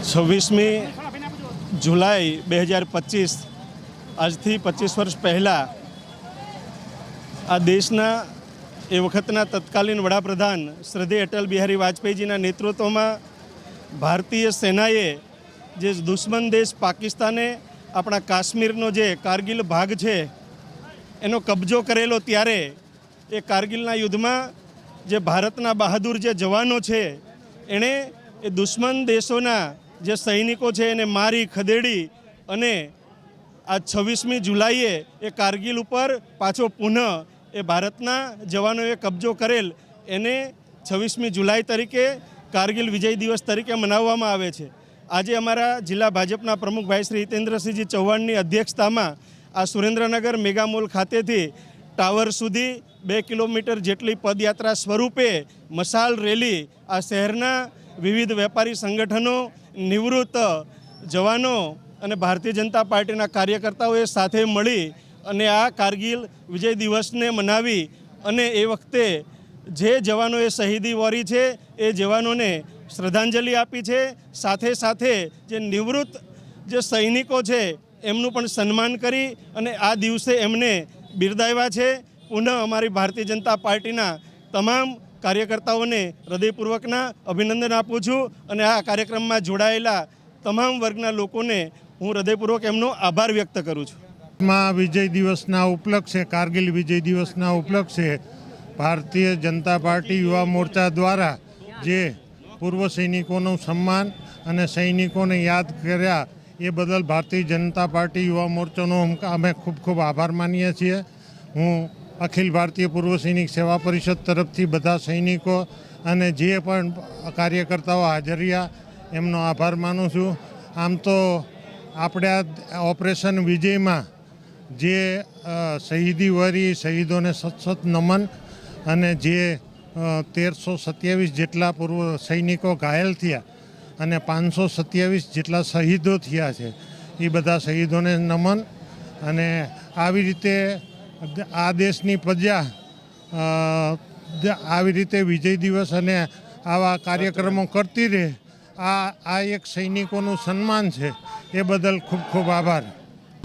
છવ્વીસમી જુલાઈ બે હજાર પચીસ, આજથી પચીસ વર્ષ પહેલાં આ દેશના એ વખતના તત્કાલીન વડાપ્રધાન શ્રદ્ધેય અટલ બિહારી વાજપેયીજીના નેતૃત્વમાં ભારતીય સેનાએ જે દુશ્મન દેશ પાકિસ્તાને આપણા કાશ્મીરનો જે કારગિલ ભાગ છે, એનો કબજો કરેલો ત્યારે એ કારગિલના યુદ્ધમાં જે ભારતના બહાદુર જે જવાનો છે, એણે એ દુશ્મન દેશોના જે સૈનિકો છે એને મારી ખદેડી અને આ છવ્વીસમી જુલાઈએ એ કારગિલ ઉપર પાછો પુનઃ એ ભારતના જવાનોએ કબજો કરેલ એને છવ્વીસમી જુલાઈ તરીકે કારગિલ વિજય દિવસ તરીકે મનાવવામાં આવે છે. આજે અમારા જિલ્લા ભાજપના પ્રમુખ ભાઈ શ્રી હિતેન્દ્રસિંહજી ચૌહાણની અધ્યક્ષતામાં આ સુરેન્દ્રનગર મેગામોલ ખાતેથી ટાવર સુધી બે કિલોમીટર જેટલી પદયાત્રા સ્વરૂપે મશાલ રેલી આ શહેરના વિવિધ વેપારી સંગઠનો, નિવૃત્ત જવાનો અને ભારતીય જનતા પાર્ટીના કાર્યકર્તાઓએ સાથે મળી અને આ કારગિલ વિજય દિવસને મનાવી અને એ વખતે જે જવાનોએ શહીદી વોરી છે, એ જવાનોને શ્રદ્ધાંજલિ આપી છે. સાથે સાથે જે નિવૃત્ત જે સૈનિકો છે, એમનું પણ સન્માન કરી અને આ દિવસે એમને બિરદાવ્યા છે. પુનઃ અમારી ભારતીય જનતા પાર્ટીના તમામ કાર્યકર્તાઓને હૃદયપૂર્વકના અભિનંદન આપું છું અને આ કાર્યક્રમમાં જોડાયેલા તમામ વર્ગના લોકોને હું હૃદયપૂર્વક એમનો આભાર વ્યક્ત કરું છું. માં વિજય દિવસના ઉપલક્ષે, કારગિલ વિજય દિવસના ઉપલક્ષે ભારતીય જનતા પાર્ટી યુવા મોરચા દ્વારા જે પૂર્વ સૈનિકોનું સન્માન અને સૈનિકોને યાદ કર્યા એ બદલ ભારતીય જનતા પાર્ટી યુવા મોરચાનો અમે ખૂબ ખૂબ આભાર માનીએ છીએ. હું અખિલ ભારતીય પૂર્વ સૈનિક સેવા પરિષદ તરફથી બધા સૈનિકો અને જે પણ કાર્યકર્તાઓ હાજર રહ્યા, એમનો આભાર માનું છું. આમ તો આપણે આ ઓપરેશન વિજયમાં જે શહીદી વરી શહીદોને સતસત નમન અને જે તેરસો સત્યાવીસ જેટલા પૂર્વ સૈનિકો ઘાયલ થયા અને પાંચસો સત્યાવીસ જેટલા શહીદો થયા છે. એ બધા શહીદોને નમન અને આવી રીતે આ દેશની પ્રજા આવી રીતે વિજય દિવસ અને આવા કાર્યક્રમો કરતી રહે, આ આ એક સૈનિકોનું સન્માન છે. એ બદલ ખૂબ ખૂબ આભાર.